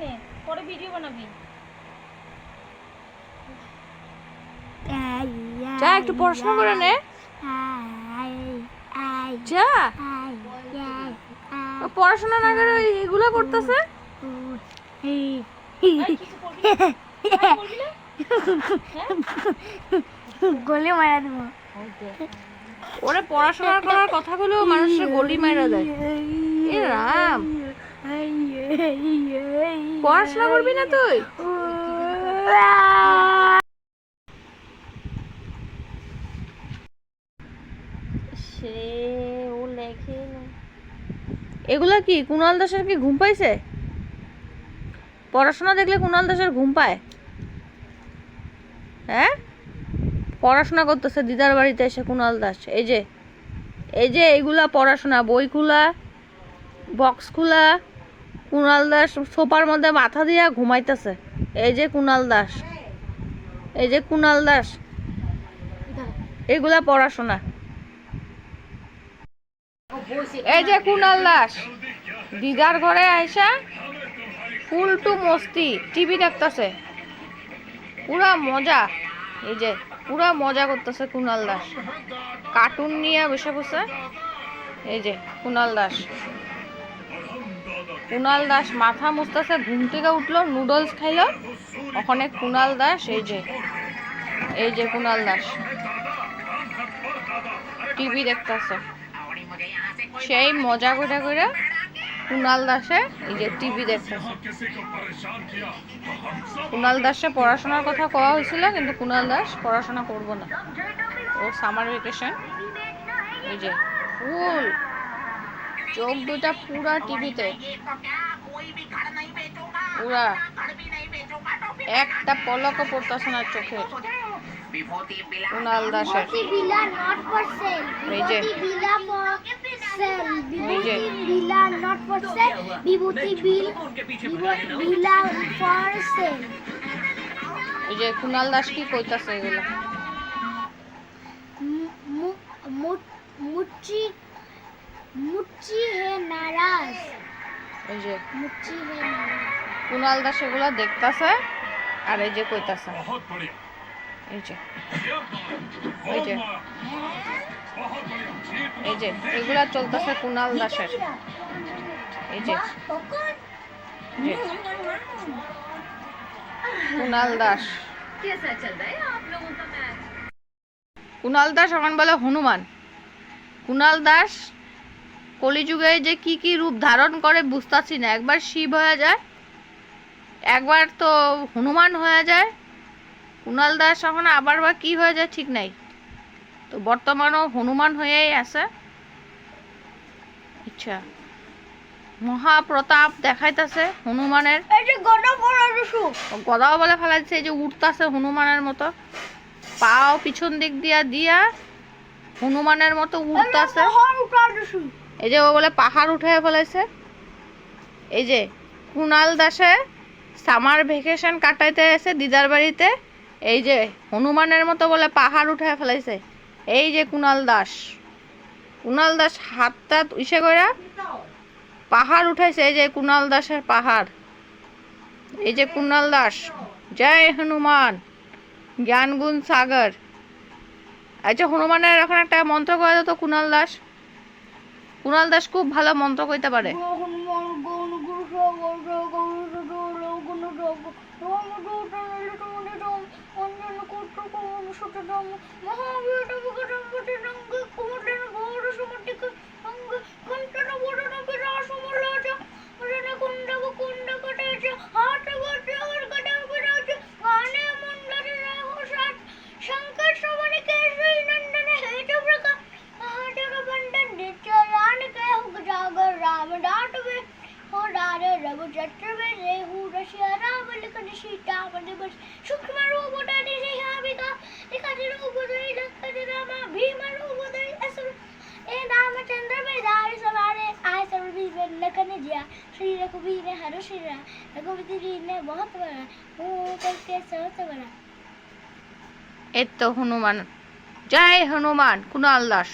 নে পরে ভিডিও বানাবি। যা একটু পড়াশোনা করে নে। যা। পড়াশোনা না করে এগুলো করতেছে? এই, কিছু করবি না? আর করবি না? গলি মারা দেবো। ওরে পড়াশোনা করার কথাগুলো মানুষের গলি মাইরা দেয়। এ রাম। পড়াশোনা করবি না তুই? সে ও লেখে না। এগুলা কি কুণাল দাসের কি ঘুম পাইছে? পড়াশোনা দেখলে কুণাল দাসের ঘুম পায়? হ্যাঁ? পড়াশোনা করতেছে দিদার বাড়িতে এসে কুণাল দাস। এই যে এই যে এইগুলা পড়াশোনা বই খোলা বক্স খোলা কুণাল দাস সোফার মধ্যে মাথা দিয়া ঘুমাইতেছে। এই যে কুণাল দাস। এই যে কুণাল দাস। এগুলা পড়াশোনা। এই যে কুণাল দাস। দিদার ঘরে আইসা ফুল টু মস্তি, টিভি দেখতেছে। পুরা মজা। এই যে পুরা মজা করতেছে কুণাল দাস। কার্টুন নিয়ে বসে বসে। এই যে কুণাল দাস। কুণাল দাস মাথা মুছতেছে, ঘুম থেকে উঠল, নুডলস খাইলো। ওখানে কুণাল দাস, এই যে এই যে কুণাল দাস। টিভি দেখতেছে। সেই মজা করে করে কুণাল দাসে এই যে টিভি দেখতেছে। কুণাল দাসে পড়াশোনার কথা কওয়া হয়েছিল, কিন্তু কুণাল দাস পড়াশোনা করব না। ও সামার ভেকেশন এই যে, ফুল। চোখ দুটা পুরা টিভিতে। পুরা। একটা পলকও পড়তেছে না চোখে। দাসের। ফর সেল এই যে। এই যে। কুণাল দাস কি কইতাছে এগুলো? মুচ্ছি মুচি হে নারাজ। এই যে। মুচি হে নারাজ। কুনাল দাস এগুলো দেখতাছে আর এই যে কইতাছে। এই যে। এই যে। এই যে এগুলা চলতেছে কুনাল দাসের। এই যে। কুনাল দাস। কুনাল দাস আমার বলে হনুমান। কুনাল দাস কলিযুগে যে কি কি রূপ ধারণ করে বুঝতাছি না। একবার শিব হয়ে যায় একবার তো হনুমান হয়ে যায় কুণাল দাস এখন আবার বা কি হয়ে যায় ঠিক নাই। তো বর্তমানও হনুমান হয়েই আছে। আচ্ছা মহাপ্রতাপ দেখাইতেছে হনুমানের। গদাও বলে ফেলাইছে এই যে উঠতাছে হনুমানের মতো। পাও পিছন দিক দিয়া দিয়া হনুমানের মতো উঠতাছে। এই যে ও বলে পাহাড় উঠে ফেলাইছে এই যে কুণাল দাসে সামার ভেকেশন কাটাইতে এসে দিদার বাড়িতে এই যে হনুমানের মতো বলে পাহাড় উঠে ফেলাইছে এই যে কুণাল দাস। কুণাল দাস হাতটা ইসে করে পাহাড় উঠাইছে, এই যে কুণাল দাসের পাহাড়। এই যে কুণাল দাস, জয় হনুমান, জ্ঞানগুণ সাগর। আচ্ছা হনুমানের এখন একটা মন্ত্র করে তো কুণাল দাস কুণাল দাস খুব ভালো মন্ত্র কইতে পারে। হনুমান हाविका लिखा जी रूप दई लखन रामा भीम रूप दई असुर ए रामचंद्र में दार सवारे आए सब भी लखन जिया श्री रघुवीर ने हर श्री राम रघुवीर जी ने बहुत बड़ा हूँ करके बहुत बड़ा এই তো হনুমান জয় হনুমান কুণাল দাস